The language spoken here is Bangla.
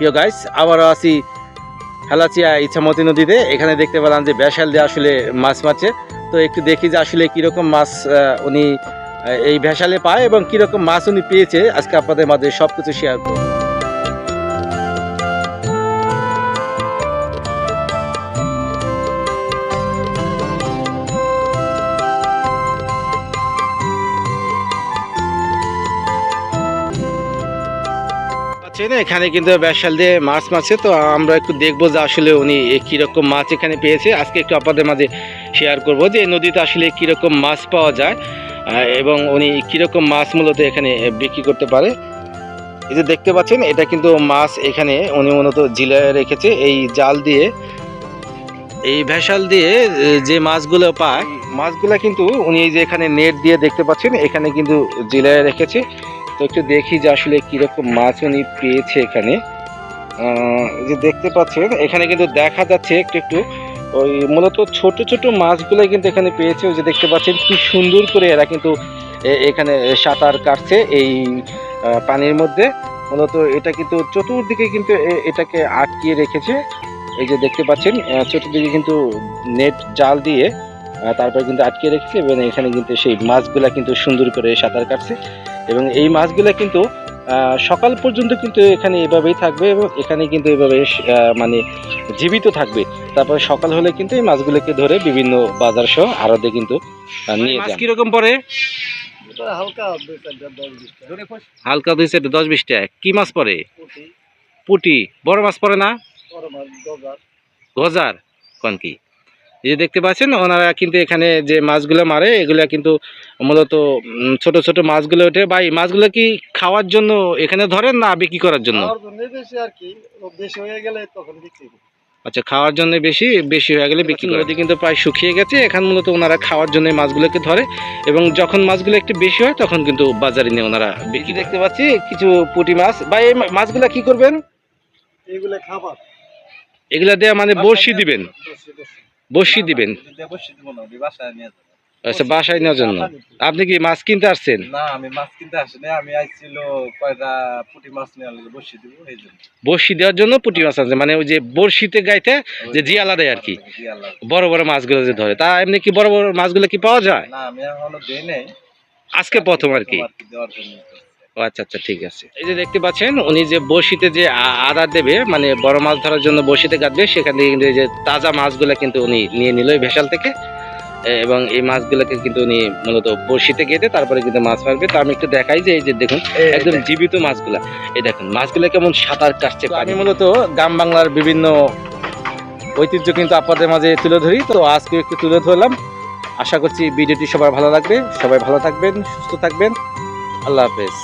প্রিয় গাইস আবারও আসি হেলাচিয়া ইচ্ছামতি নদীতে। এখানে দেখতে পেলাম যে ব্যাসাল দিয়ে আসলে মাছ মারছে। তো একটু দেখি যে আসলে কীরকম মাছ উনি এই ভেসালে পায় এবং কীরকম মাছ উনি পেয়েছে। আজকে আপনাদের মাঝে সব কিছু শেয়ার করব। পাচ্ছেন এখানে কিন্তু ব্যাসাল দিয়ে মাছ মাছে তো আমরা একটু দেখব যে আসলে উনি কীরকম মাছ এখানে পেয়েছে। আজকে একটু আপনাদের মাঝে শেয়ার করব যে নদীতে আসলে কীরকম মাছ পাওয়া যায় এবং উনি কীরকম মাছ মূলত এখানে বিক্রি করতে পারে। এই যে দেখতে পাচ্ছেন, এটা কিন্তু মাছ এখানে উনি মূলত জিলায় রেখেছে, এই জাল দিয়ে। এই ভেসাল দিয়ে যে মাছগুলো পায়, মাছগুলো কিন্তু উনি এই যে এখানে নেট দিয়ে দেখতে পাচ্ছেন, এখানে কিন্তু জিলায় রেখেছে। তো একটু দেখি যে আসলে কীরকম মাছ উনি পেয়েছে এখানে। যে দেখতে পাচ্ছেন, এখানে কিন্তু দেখা যাচ্ছে একটু একটু, ওই মূলত ছোট ছোট মাছগুলো কিন্তু এখানে পেয়েছে। ওই যে দেখতে পাচ্ছেন কি সুন্দর করে এরা কিন্তু এখানে সাঁতার কাটছে এই পানির মধ্যে। মূলত এটা কিন্তু চতুর্দিকে কিন্তু এটাকে আটকিয়ে রেখেছে। এই যে দেখতে পাচ্ছেন চতুর্দিকে কিন্তু নেট জাল দিয়ে তারপরে কিন্তু আটকিয়ে রেখেছে। এবং এখানে কিন্তু সেই মাছগুলা কিন্তু সুন্দর করে সাঁতার কাটছে। এবং এই মাছগুলো কিন্তু আহ, সকাল পর্যন্ত কিন্তু এখানে এভাবেই থাকবে এবং এখানে কিন্তু এভাবে মানে জীবিত থাকবে। তারপরে সকাল হলে কিন্তু এই মাছগুলোকে ধরে বিভিন্ন বাজার সহ আড়তে কিন্তু নিয়ে যান। কীরকম পড়ে? হালকা দুই চারটা দশ বিশটা কি মাছ পড়ে? পুঁটি। পুটি। বড় মাছ পড়ে না? গজার। গজার? কোন কি? এই যে দেখতে পাচ্ছেন ওনারা কিন্তু এখানে যে মাছগুলো মারে এগুলো কিন্তু মূলত ছোট ছোট মাছগুলো ওঠে। বা এই মাছগুলো কি খাওয়ার জন্য এখানে ধরেন না বিক্রি করার জন্য। আচ্ছা খাওয়ার জন্য বেশি বেশি হয়ে গেলে বিক্রি করে। নদী কিন্তু প্রায় শুকিয়ে গেছে এখন মূলত ওনারা খাওয়ার জন্য মাছগুলোকে ধরে। এবং যখন মাছগুলো একটু বেশি হয় তখন কিন্তু বাজারে নিয়ে ওনারা বিক্রি দেখতে পাচ্ছি কিছু পুঁটি মাছ। বা এই মাছগুলা কি করবেন? এগুলো খাবার। এগুলা দিয়ে মানে বড়শি দিবেন? বসে বসে দিবেন বসে আচ্ছা বাসায় নেওয়ার জন্য? আপনি কি মাছ কিনতে আসছেন? না আমি মাছ কিনতে আসিনি আমি আইছিল কয়টা পুঁটি মাছ আনলে বসে দিব এই জন্য। বড়শি দেওয়ার জন্য পুঁটি মাছ আছে মানে ওই যে বড়শিতে গাইতে যে জিয়ালা দেয় আর কি। জি বড় বড় মাছগুলো যে ধরে তা এমনি কি বড় বড় মাছগুলো কি পাওয়া যায়? না আমি এখনও দেই নাই। আজকে প্রথম আর কি দেওয়ার জন্য। ও আচ্ছা আচ্ছা ঠিক আছে। এই যে দেখতে পাচ্ছেন উনি যে বড়শিতে যে আদা দেবে মানে বড় মাছ ধরার জন্য বড়শিতে গাঁদবে সেখান থেকে কিন্তু এই যে তাজা মাছগুলো কিন্তু উনি নিয়ে নিল ভেসাল থেকে। এবং এই মাছগুলোকে কিন্তু উনি মূলত বড়শিতে গেঁথে তারপরে কিন্তু মাছ মারবে। তো আমি একটু দেখাই যে এই যে দেখুন একদম জীবিত মাছগুলা। এই দেখুন মাছগুলো কেমন সাঁতার কাটছে আমি মূলত গ্রাম বাংলার বিভিন্ন ঐতিহ্য কিন্তু আপনাদের মাঝে তুলে ধরি। তো আজকে একটু তুলে ধরলাম। আশা করছি ভিডিওটি সবার ভালো লাগবে। সবাই ভালো থাকবেন সুস্থ থাকবেন। আল্লাহ হাফেজ।